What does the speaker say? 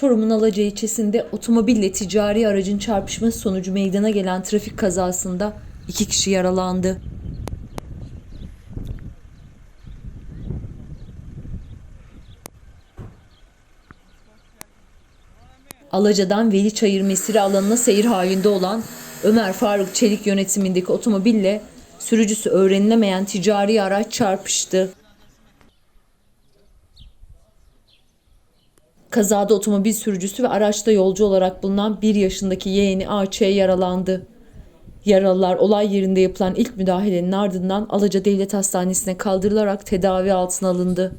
Çorum'un Alaca ilçesinde otomobille ticari aracın çarpışması sonucu meydana gelen trafik kazasında iki kişi yaralandı. Alaca'dan Veli Çayır Mesire alanına seyir halinde olan Ömer Faruk Çelik yönetimindeki otomobille sürücüsü öğrenilemeyen ticari araç çarpıştı. Kazada otomobil sürücüsü ve araçta yolcu olarak bulunan 1 yaşındaki yeğeni AÇ yaralandı. Yaralılar olay yerinde yapılan ilk müdahalenin ardından Alaca Devlet Hastanesi'ne kaldırılarak tedavi altına alındı.